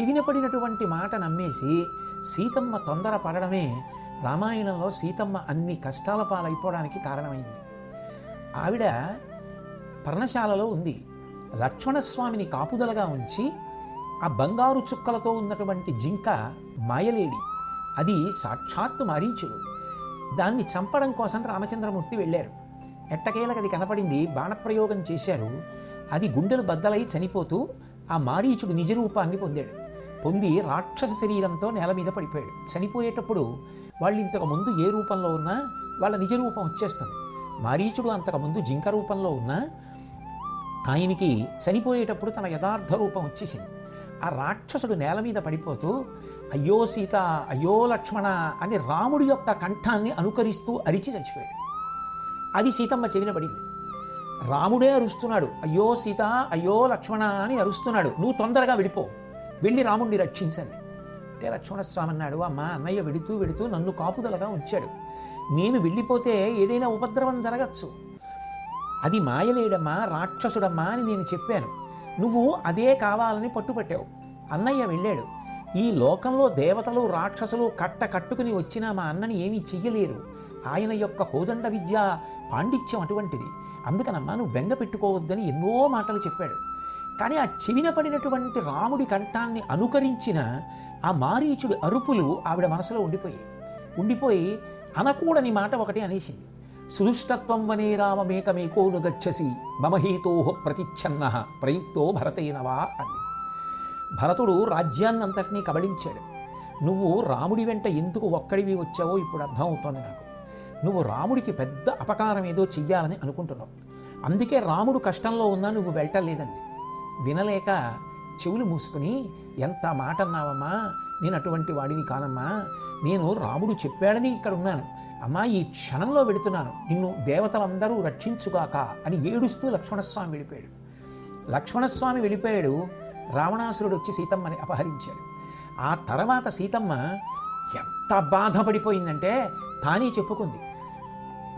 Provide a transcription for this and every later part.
చివినపడినటువంటి మాట నమ్మేసి సీతమ్మ తొందర పడడమే రామాయణంలో సీతమ్మ అన్ని కష్టాల పాలైపోవడానికి కారణమైంది. ఆవిడ పర్ణశాలలో ఉంది. లక్ష్మణస్వామిని కాపుదలగా ఉంచి ఆ బంగారు చుక్కలతో ఉన్నటువంటి జింక మాయలేడి. అది సాక్షాత్తు మారీచుడు దాన్ని చంపడం కోసం రామచంద్రమూర్తి వెళ్ళారు. ఎట్టకేలకు అది కనపడింది బాణప్రయోగం చేశారు. అది గుండెలు బద్దలై చనిపోతూ ఆ మారీచుడు నిజరూపాన్ని పొందాడు. పొంది రాక్షస శరీరంతో నేల మీద పడిపోయాడు. చనిపోయేటప్పుడు వాళ్ళు ఇంతకు ముందు ఏ రూపంలో ఉన్నా వాళ్ళ నిజ రూపం వచ్చేస్తుంది. మారీచుడు అంతకుముందు జింక రూపంలో ఉన్నా ఆయనకి చనిపోయేటప్పుడు తన యథార్థ రూపం వచ్చేసింది. ఆ రాక్షసుడు నేల మీద పడిపోతూ అయ్యో సీత అయ్యో లక్ష్మణ అని రాముడి యొక్క కంఠాన్ని అనుకరిస్తూ అరిచి చచ్చిపోయాడు. అది సీతమ్మ చెవిన పడింది. రాముడే అరుస్తున్నాడు అయ్యో సీత అయ్యో లక్ష్మణ అని అరుస్తున్నాడు. నువ్వు తొందరగా వెళ్ళిపో వెళ్ళి రాముణ్ణి రక్షించండి. అంటే లక్ష్మణస్వామి అన్నాడు అమ్మ అన్నయ్య వెడుతూ వెడుతూ నన్ను కాపుదలగా ఉంచాడు. నేను వెళ్ళిపోతే ఏదైనా ఉపద్రవం జరగచ్చు. అది మాయలేడమ్మా రాక్షసుడమ్మా అని నేను చెప్పాను. నువ్వు అదే కావాలని పట్టుపట్టావు. అన్నయ్య వెళ్ళాడు. ఈ లోకంలో దేవతలు రాక్షసులు కట్ట కట్టుకుని వచ్చినా మా అన్నని ఏమీ చెయ్యలేరు. ఆయన యొక్క కోదండ విద్య పాండిత్యం అటువంటిది. అందుకనమ్మా నువ్వు బెంగ పెట్టుకోవద్దని ఎన్నో మాటలు చెప్పాడు. కానీ ఆ చెవిన పడినటువంటి రాముడి కంఠాన్ని అనుకరించిన ఆ మారీచుడి అరుపులు ఆవిడ మనసులో ఉండిపోయాయి ఉండిపోయి అనకూడని మాట ఒకటి అనేసింది. సుదుష్టత్వం వనే రామమేకమేకోను గచ్చసి మమహేతో ప్రతిచ్ఛన్న ప్రయుక్తో భరతేనవా అంది. భరతుడు రాజ్యాన్నంతటినీ కబళించాడు. నువ్వు రాముడి వెంట ఎందుకు ఒక్కడివి వచ్చావో ఇప్పుడు అర్థమవుతోంది నాకు. నువ్వు రాముడికి పెద్ద అపకారం ఏదో చెయ్యాలని అనుకుంటున్నావు. అందుకే రాముడు కష్టంలో ఉన్నా నువ్వు వెళ్ళటలేదంది వినలేక చెవులు మూసుకుని ఎంత మాట అన్నావమ్మా? నేను అటువంటి వాడిని కానమ్మా. నేను రాముడు చెప్పాడని ఇక్కడ ఉన్నాను. అమ్మా ఈ క్షణంలో వెళుతున్నాను. నిన్ను దేవతలందరూ రక్షించుగాక అని ఏడుస్తూ లక్ష్మణస్వామి వెళ్ళిపోయాడు. లక్ష్మణస్వామి వెళ్ళిపోయాడు. రావణాసురుడు వచ్చి సీతమ్మని అపహరించాడు. ఆ తర్వాత సీతమ్మ ఎంత బాధపడిపోయిందంటే తానే చెప్పుకుంది.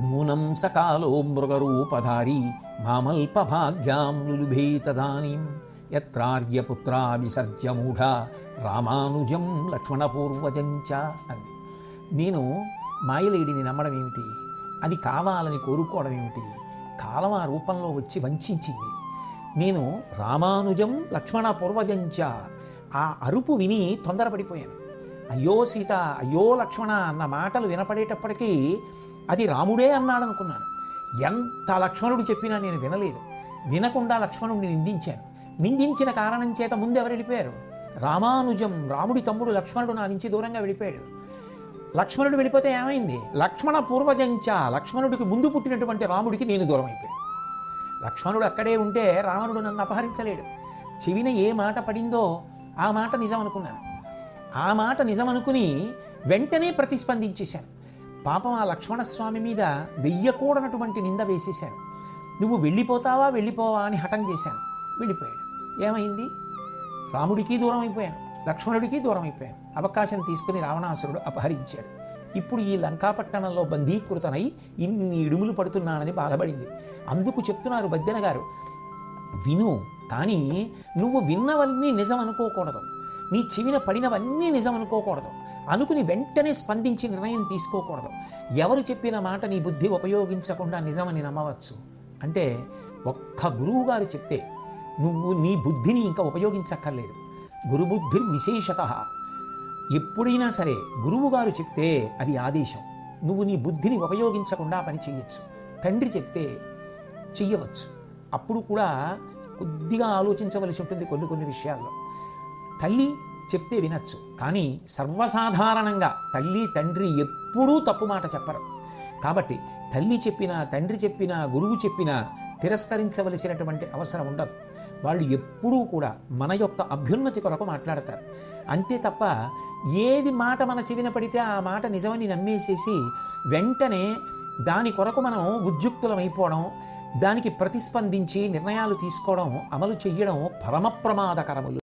నూనం సకాలో మృగరూపధారీ మామల్పభాగ్యాం లులుభే తదానీం యత్రార్యపుత్రా విసర్జమూఢ రామానుజం లక్ష్మణపూర్వజంచ అంది. నేను మాయలేడిని నమ్మడం ఏమిటి అది కావాలని కోరుకోవడం ఏమిటి కాలం ఆ రూపంలో వచ్చి వంచింది నేను రామానుజం లక్ష్మణ పూర్వజంచ ఆ అరుపు విని తొందరపడిపోయాను. అయ్యో సీత అయ్యో లక్ష్మణ అన్న మాటలు వినపడేటప్పటికీ అది రాముడే అన్నాడు అనుకున్నాను ఎంత లక్ష్మణుడు చెప్పినా నేను వినలేదు. వినకుండా లక్ష్మణుడిని నిందించాను. నిందించిన కారణం చేత ముందు ఎవరు వెళ్ళిపోయారు? రామానుజం రాముడి తమ్ముడు లక్ష్మణుడు నా నుంచి దూరంగా వెళ్ళిపోయాడు. లక్ష్మణుడు వెళ్ళిపోతే ఏమైంది? లక్ష్మణ పూర్వజంచ లక్ష్మణుడికి ముందు పుట్టినటువంటి రాముడికి నేను దూరం అయిపోయాను లక్ష్మణుడు అక్కడే ఉంటే రావణుడు నన్ను అపహరించలేడు. చెవిన ఏ మాట పడిందో ఆ మాట నిజం అనుకున్నాను ఆ మాట నిజం అనుకుని వెంటనే ప్రతిస్పందించేశాను పాపం ఆ లక్ష్మణస్వామి మీద వెయ్యకూడనటువంటి నింద వేసేశాను నువ్వు వెళ్ళిపోతావా వెళ్ళిపోవా అని హఠం చేశాను వెళ్ళిపోయాడు. ఏమైంది? రాముడికి దూరం అయిపోయాను. లక్ష్మణుడికి దూరం అయిపోయాను. అవకాశం తీసుకుని రావణాసురుడు అపహరించాడు. ఇప్పుడు ఈ లంకాపట్టణంలో బంధీకృతనై ఇన్ని ఇడుములు పడుతున్నానని బాధపడింది. అందుకు చెప్తున్నారు బద్దెన గారు విను కానీ నువ్వు విన్నవన్నీ నిజం అనుకోకూడదు నీ చెవిన పడినవన్నీ నిజం అనుకోకూడదు. అనుకుని వెంటనే స్పందించి నిర్ణయం తీసుకోకూడదు. ఎవరు చెప్పిన మాట నీ బుద్ధి ఉపయోగించకుండా నిజమని నమ్మవచ్చు. అంటే ఒక్క గురువు గారు చెప్తే నువ్వు నీ బుద్ధిని ఇంకా ఉపయోగించక్కర్లేదు. గురుబుద్ధి విశేషత. ఎప్పుడైనా సరే గురువు గారు చెప్తే అది ఆదేశం. నువ్వు నీ బుద్ధిని ఉపయోగించకుండా పని చేయొచ్చు. తండ్రి చెప్తే చెయ్యవచ్చు. అప్పుడు కూడా కొద్దిగా ఆలోచించవలసి ఉంటుంది కొన్ని కొన్ని విషయాల్లో. తల్లి చెప్తే వినొచ్చు. కానీ సర్వసాధారణంగా తల్లి తండ్రి ఎప్పుడూ తప్పు మాట చెప్పరు. కాబట్టి తల్లి చెప్పినా తండ్రి చెప్పినా గురువు చెప్పినా తిరస్కరించవలసినటువంటి అవసరం ఉండదు. వాళ్ళు ఎప్పుడూ కూడా మన యొక్క అభ్యున్నతి కొరకు మాట్లాడతారు. అంతే తప్ప ఏది మాట మన చెవిన పడితే ఆ మాట నిజమని నమ్మేసేసి వెంటనే దాని కొరకు మనం ఉద్యుక్తులమైపోవడం దానికి ప్రతిస్పందించి నిర్ణయాలు తీసుకోవడం అమలు చేయడం పరమ ప్రమాదకరములు.